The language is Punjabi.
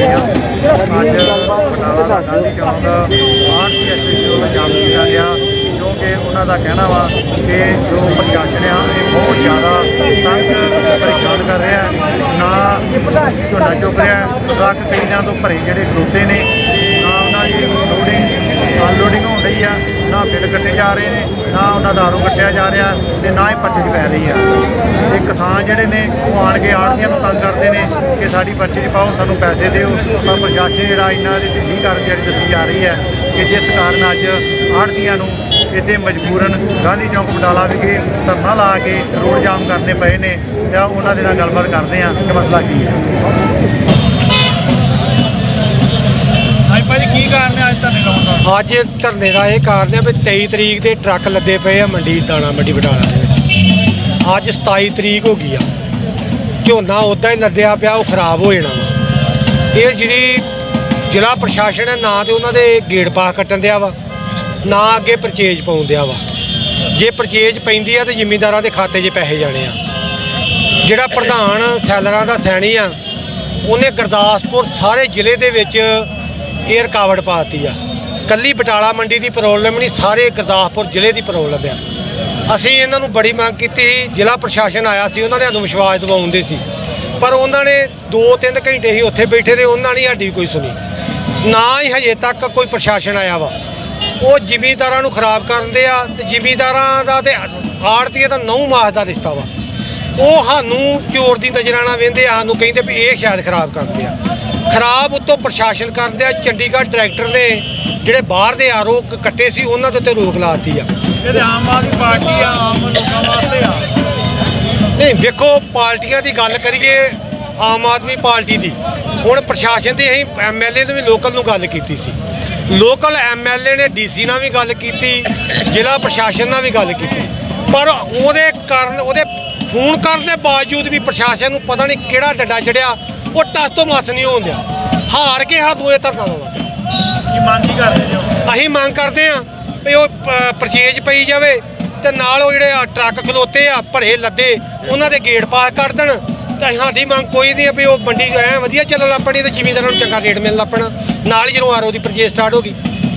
ਕਰਦੇ ਹਾਂ। ਅੱਜ ਬਟਾਲਾ ਗਾਂਧੀ ਚੌਂਕ ਆਰਟ ਐਸੋਸੀਏਸ਼ਨ ਨੂੰ ਜਾਮ ਕੀਤਾ ਗਿਆ, ਜੋ ਕਿ ਉਹਨਾਂ ਦਾ ਕਹਿਣਾ ਵਾ ਕਿ ਜੋ ਪ੍ਰਸ਼ਾਸਨ ਆ, ਇਹ ਬਹੁਤ ਜ਼ਿਆਦਾ ਤੰਗ ਪਰੇਸ਼ਾਨ ਕਰ ਰਿਹਾ ਨਾ ਝੋਨਾ ਚੁੱਕ ਰਿਹਾ ਟਰੱਕ ਕਈਆਂ ਤੋਂ ਭਰੇ ਜਿਹੜੇ ਖਲੋਤੇ ਨੇ, ਨਾ ਉਹਨਾਂ ਦੀ ਅਨਲੋਡਿੰਗ ਹੋਣ ਰਹੀ ਆ, ਨਾ ਬਿੱਲ ਕੱਟੇ ਜਾ ਰਹੇ ਨੇ, ਨਾ ਉਹਨਾਂ ਦਾ ਆਰੋ ਕੱਟਿਆ ਜਾ ਰਿਹਾ ਤੇ ਨਾ ਹੀ ਪਰਚੀ ਪੈ ਰਹੀ ਆ। ਤੇ ਕਿਸਾਨ ਜਿਹੜੇ ਨੇ, ਉਹ ਆਣ ਕੇ ਆੜ੍ਹਤੀਆਂ ਨੂੰ ਤੰਗ ਕਰਦੇ ਨੇ ਕਿ ਸਾਡੀ ਪਰਚੀ ਪਾਓ, ਸਾਨੂੰ ਪੈਸੇ ਦਿਓ। ਪਰ ਪ੍ਰਸ਼ਾਸਨ ਜਿਹੜਾ ਇਹਨਾਂ ਦੀ ਢਿੱਲੀ ਕਾਰਗੁਜ਼ਾਰੀ ਦੱਸੀ ਜਾ ਰਹੀ ਹੈ ਕਿ ਜਿਸ ਕਾਰਨ ਅੱਜ ਆੜ੍ਹਤੀਆਂ ਨੂੰ ਇੱਥੇ ਮਜਬੂਰਨ ਗਾਂਧੀ ਚੌਂਕ ਬਟਾਲਾ ਵਿਖੇ ਧਰਨਾ ਲਾ ਕੇ ਰੋਡ ਜਾਮ ਕਰਨੇ ਪਏ ਨੇ। ਜਾਂ ਉਹਨਾਂ ਦੇ ਨਾਲ ਗੱਲਬਾਤ ਕਰਦੇ ਆ ਕਿ ਮਸਲਾ ਕੀ ਹੈ ਹਾਂਜੀ ਭਾਜੀ ਕੀ ਕਾਰਨ ਹੈ ਅੱਜ ਧਰਨੇ ਲਾਉਣ ਦਾ ਅੱਜ ਧਰਨੇ ਦਾ ਇਹ ਕਾਰਨ ਹੈ ਵੀ 23 ਤਰੀਕ ਦੇ ਟਰੱਕ ਲੱਦੇ ਪਏ ਆ ਮੰਡੀ ਦਾਣਾ ਮੰਡੀ ਬਟਾਲਾ ਦੇ ਵਿੱਚ। ਅੱਜ 27 ਤਰੀਕ ਹੋ ਗਈ ਆ। ਝੋਨਾ ਉਦਾਂ ਹੀ ਲੱਦਿਆ ਪਿਆ, ਉਹ ਖਰਾਬ ਹੋ ਜਾਣਾ ਵਾ। ਇਹ ਜਿਹੜੀ ਜ਼ਿਲ੍ਹਾ ਪ੍ਰਸ਼ਾਸਨ ਹੈ, ਨਾ ਤੇ ਉਹਨਾਂ ਦੇ ਗੇਟ ਪਾ ਕੱਟਣ ਦਿਆ ਵਾ, ਨਾ ਅੱਗੇ ਪਰਚੇਜ ਪਾਉਣ ਦਿਆ ਵਾ। ਜੇ ਪਰਚੇਜ ਪੈਂਦੀ ਆ ਤੇ ਜ਼ਿਮੀਂਦਾਰਾਂ ਦੇ ਖਾਤੇ 'ਚ ਪੈਸੇ ਜਾਣੇ ਆ। ਜਿਹੜਾ ਪ੍ਰਧਾਨ ਸੈਲਰਾਂ ਦਾ ਸੈਣੀ ਆ, ਉਹਨੇ ਗੁਰਦਾਸਪੁਰ ਸਾਰੇ ਜ਼ਿਲ੍ਹੇ ਦੇ ਵਿੱਚ ਇਹ ਰੁਕਾਵਟ ਪਾਤੀ ਆ। ਕੱਲੀ ਬਟਾਲਾ ਮੰਡੀ ਦੀ ਪ੍ਰੋਬਲਮ ਨਹੀਂ, ਸਾਰੇ ਗੁਰਦਾਸਪੁਰ ਜ਼ਿਲ੍ਹੇ ਦੀ ਪ੍ਰੋਬਲਮ ਆ। ਅਸੀਂ ਇਹਨਾਂ ਨੂੰ ਬੜੀ ਮੰਗ ਕੀਤੀ ਸੀ, ਜ਼ਿਲ੍ਹਾ ਪ੍ਰਸ਼ਾਸਨ ਆਇਆ ਸੀ, ਉਹਨਾਂ ਨੇ ਸਾਨੂੰ ਵਿਸ਼ਵਾਸ ਦਿਵਾਉਂਦੇ ਸੀ। ਪਰ ਉਹਨਾਂ ਨੇ 2-3 ਘੰਟੇ ਹੀ ਉੱਥੇ ਬੈਠੇ ਰਹੇ, ਉਹਨਾਂ ਨੇ ਸਾਡੀ ਕੋਈ ਸੁਣੀ। ਨਾ ਹੀ ਹਜੇ ਤੱਕ ਕੋਈ ਪ੍ਰਸ਼ਾਸਨ ਆਇਆ ਵਾ। ਉਹ ਜ਼ਿਮੀਂਦਾਰਾਂ ਨੂੰ ਖਰਾਬ ਕਰਦੇ ਆ, ਤੇ ਜ਼ਿਮੀਂਦਾਰਾਂ ਦਾ ਤੇ ਆੜਤੀਏ ਦਾ ਨੌ ਮਾਸ ਦਾ ਰਿਸ਼ਤਾ ਵਾ। ਉਹ ਸਾਨੂੰ ਚੋਰ ਦੀ ਨਜ਼ਰਾਂ ਨਾਲ ਵੇਂਦੇ ਆ, ਸਾਨੂੰ ਕਹਿੰਦੇ ਵੀ ਇਹ ਸ਼ਾਇਦ ਖਰਾਬ ਕਰਦੇ ਆ। ਖਰਾਬ ਉਤੋਂ ਪ੍ਰਸ਼ਾਸਨ ਕਰਦੇ ਆ, ਚੰਡੀਗੜ੍ਹ ਡਾਇਰੈਕਟਰ ਨੇ ਜਿਹੜੇ ਬਾਹਰ ਦੇ ਆਰੋਕ ਕੱਟੇ ਸੀ ਉਹਨਾਂ ਦੇ ਉੱਤੇ ਰੋਕ ਲਾਤੀ ਆ। ਇਹ ਤੇ ਆਮ ਆਦਮੀ ਪਾਰਟੀ ਆ ਆਮ ਲੋਕਾਂ ਵਾਸਤੇ ਆ। ਨਹੀਂ ਵੇਖੋ ਪਾਰਟੀਆਂ ਦੀ ਗੱਲ ਕਰੀਏ ਆਮ ਆਦਮੀ ਪਾਰਟੀ ਦੀ। ਹੁਣ ਪ੍ਰਸ਼ਾਸਨ ਦੀ ਅਸੀਂ ਐਮਐਲਏ ਨੇ ਵੀ ਲੋਕਲ ਨੂੰ ਗੱਲ ਕੀਤੀ ਸੀ। ਲੋਕਲ ਐਮਐਲਏ ਨੇ ਡੀਸੀ ਨਾਲ ਵੀ ਗੱਲ ਕੀਤੀ ਜ਼ਿਲ੍ਹਾ ਪ੍ਰਸ਼ਾਸਨ ਨਾਲ ਵੀ ਗੱਲ ਕੀਤੀ। ਪਰ ਉਹਦੇ ਕਾਰਨ ਉਹਦੇ ਫੋਨ ਕਰਨ ਦੇ ਬਾਵਜੂਦ ਵੀ ਪ੍ਰਸ਼ਾਸਨ ਨੂੰ ਪਤਾ ਨਹੀਂ ਕਿਹੜਾ ਡੱਡਾ ਚੜਿਆ ਉਹ ਟਸ ਤੋਂ ਮਸ ਨਹੀਂ ਹੋਣ ਦਿਆ। ਹਾਰ ਕੇ ਹੱਥ ਦੋਏ ਧਰਨਾ ਲਾਉਣਾ। ਕੀ ਮੰਗ ਕੀ ਕਰਦੇ ਜੋ ਅਸੀਂ ਮੰਗ ਕਰਦੇ ਆ ਵੀ ਉਹ ਪ- ਪਰਚੇਜ ਪਈ ਜਾਵੇ ਤੇ ਨਾਲ ਉਹ ਜਿਹੜੇ ਆ ਟਰੱਕ ਖਲੋਤੇ ਆ, ਭਰੇ ਲੱਦੇ, ਉਹਨਾਂ ਦੇ ਗੇਟ ਪਾਸ ਕਰ ਦੇਣ। ਤੇ ਸਾਡੀ ਮੰਗ ਕੋਈ ਨਹੀਂ ਆ ਵੀ ਉਹ ਮੰਡੀ ਐ ਵਧੀਆ ਚੱਲਣ ਲੱਗ ਪੈਣੀ ਤੇ ਜ਼ਿਮੀਂਦਾਰਾਂ ਨੂੰ ਚੰਗਾ ਰੇਟ ਮਿਲਣ ਪੈਣਾ। ਨਾਲ ਹੀ ਜਦੋਂ ਆਰਓ ਦੀ ਪਰਚੇਜ ਸਟਾਰਟ ਹੋ ਗਈ।